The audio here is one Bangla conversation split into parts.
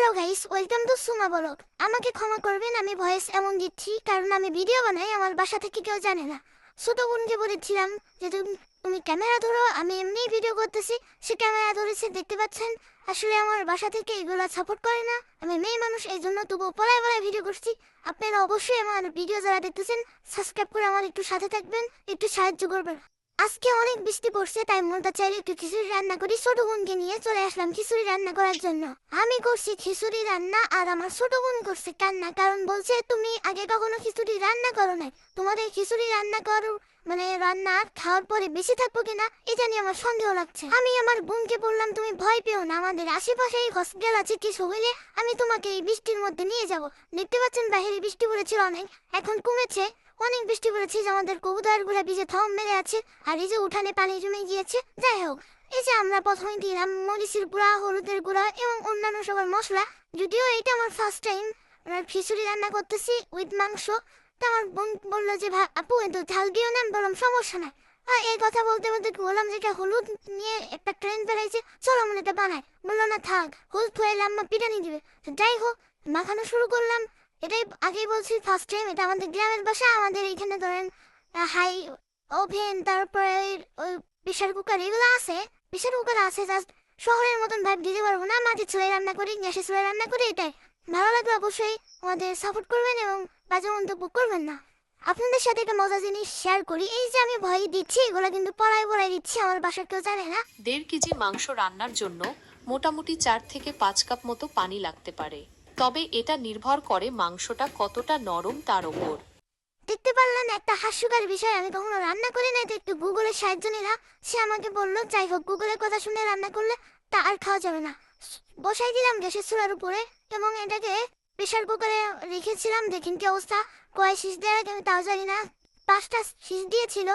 Hello guys, welcome to Suma vlog. আমাকে ক্ষমা করবেন, আমি ভয়েস এমন দিচ্ছি, কারণ আমি ভিডিও বানাই, আমার বাসা থেকে কেউ জানে না। ছোট বোনকে বলেছিলাম যে তুমি ক্যামেরা ধরো, আমি এমনিই ভিডিও করতেছি, সে ক্যামেরা ধরেছে, দেখতে পাচ্ছেন? আসলে আমার বাসা থেকে এগুলো সাপোর্ট করে না। আমি মেয়ে মানুষ এই জন্য তবুও পলায় পলায় ভিডিও করছি। আপনারা অবশ্যই আমার ভিডিও যারা দেখতেছেন সাবস্ক্রাইব করে আমার একটু সাথে থাকবেন, একটু সাহায্য করবেন। আজকে অনেক বৃষ্টি পড়ছে, তাই মনটা চাইলে একটু খিচুড়ি রান্না করি। ছোট বোনকে নিয়ে চলে আসলাম খিচুড়ি রান্না করার জন্য। আমি করছি খিচুড়ি রান্না আর আমার ছোট বোন করছে কান্না, কারণ বলছে, তুমি আগে কখনো খিচুড়ি রান্না করো নাই। তোমাদের খিচুড়ি রান্না করো মানে রান্না খাওয়ার পরে বেশি থাকব কিনা এটা নিয়ে আমার সন্দেহ লাগছে। আমি আমার বোনকে বললাম, তুমি ভয় পেও না, আমাদের আশেপাশেই হসপিটাল আছে কিছু হইলে আমি তোমাকে এই বৃষ্টির মধ্যে নিয়ে যাব। দেখতে পাচ্ছেন, বাইরে বৃষ্টি পড়েছিল অনেক, এখন কমেছে। অনেক বৃষ্টি পড়েছে আমাদের কবুতরগুলা ভিজে থম মেরে আছে আর এই যে উঠানে পানি জমে গিয়েছে যাই হোক এই যে আমরা প্রথমে দিলাম মরিচের গুঁড়া হলুদের গুঁড়া এবং অন্যান্য সবার মশলা যদিও এটা আমার ফার্স্ট টাইম খিচুড়ি রান্না করতেছি উইথ মাংস তা আমার বোন বলল যে আপু এত ঝাল দিও না বললাম সমস্যা নাই আর এই কথা বলতে বলতে বললাম যে এটা হলুদ নিয়ে একটা ট্রেন বেড়াইছে চলো মনে এটা বানাই বলল না থাক হলুদ হয়ে আম্মা পিটানি দিবে যাই হোক মাখানো শুরু করলাম এটাই আগেই বলছি ফার্স্ট টাইম এটা আমাদের গ্রামের বাসা, আমাদের এখানে ধরেন হাই ওভেন তারপরে ওই প্রেশার কুকার এগুলো আছে প্রেশার কুকার আছে জাস্ট শহরের মতন ভাব দিতে পারব না মাটির চুলে রান্না করি গ্যাসের চুলে রান্না করি, এটাই। ভালো লাগলে অবশ্যই আমাদের সাপোর্ট করবেন এবং বাজে মন্তব্য করবেন না। আপনাদের সাথে একটা মজা জিনিস শেয়ার করি, এই যে আমি ভয় দিচ্ছি, এগুলো কিন্তু পড়ায় পড়ায় দিচ্ছি, আমার বাসার কেউ জানে না। দেড় কেজি মাংস রান্নার জন্য মোটামুটি চার থেকে পাঁচ কাপ মতো পানি লাগতে পারে। তবে এটা নির্ভর করে মাংসটা কতটা নরম তার ওপর। দেখতে পারলেন, একটা হাস্যকর বিষয়। আমি কখনো রান্না করি না তো একটু গুগলের সাহায্য নিলাম। সে আমাকে বলল, যাই হোক, গুগলের কথা শুনে রান্না করলে তা আর খাওয়া যাবে না। বসাই দিলাম গ্যাসের চুলার উপরে এবং এটাকে প্রেশার কুকারে রেখেছিলাম। দেখেন কি অবস্থা। কয় শীষ দেওয়ার আমি তাও জানি না। পাঁচটা শীষ দিয়েছিল।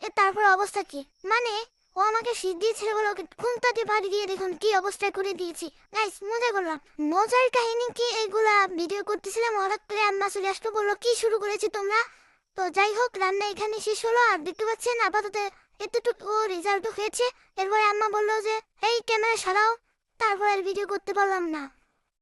এ, তারপর অবস্থা কি? মানে ও আমাকে সিট দিয়েছিল বলে, ওকে দিয়ে বাড়ি দিয়ে দেখুন কি অবস্থায় করে দিয়েছি। গাইস মজা করলাম। মজার কাহিনী কি? এগুলা ভিডিও করতেছিলাম, হঠাৎ করে আম্মা চলে আসলো, বলল, কি শুরু করেছি তোমরা? তো যাই হোক, রান্না এখানে শেষ হলো। আর দেখতে পাচ্ছেন, আপাতত এতটুকু রেজাল্ট হয়েছে। এরপরে আম্মা বলল যে, এই ক্যামেরা সারাও। তারপর আর ভিডিও করতে পারলাম না।